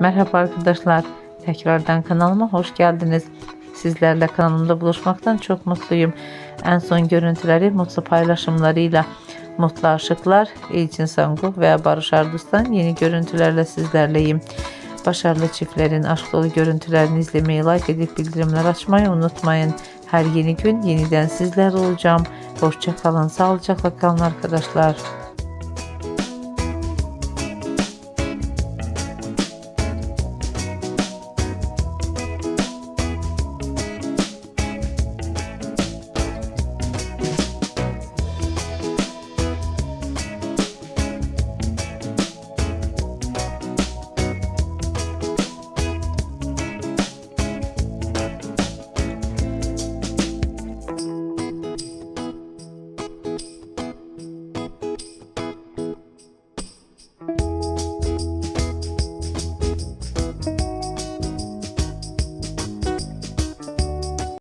Merhaba arkadaşlar. Tekrardan kanalıma hoş geldiniz. Sizlerle kanalımda buluşmaktan çok mutluyum. En son görüntüleri mutlu paylaşımlarıyla Mutlu Aşıklar, İlçin Sangu ve Barış Ardus'tan yeni görüntülerle sizlerleyim. Başarılı çiftlerin aşk dolu görüntülerini izlemeyi, like edip bildirimler açmayı unutmayın. Her yeni gün yeniden sizler olacağım. Hoşça kalın, sağlıcakla kalın arkadaşlar.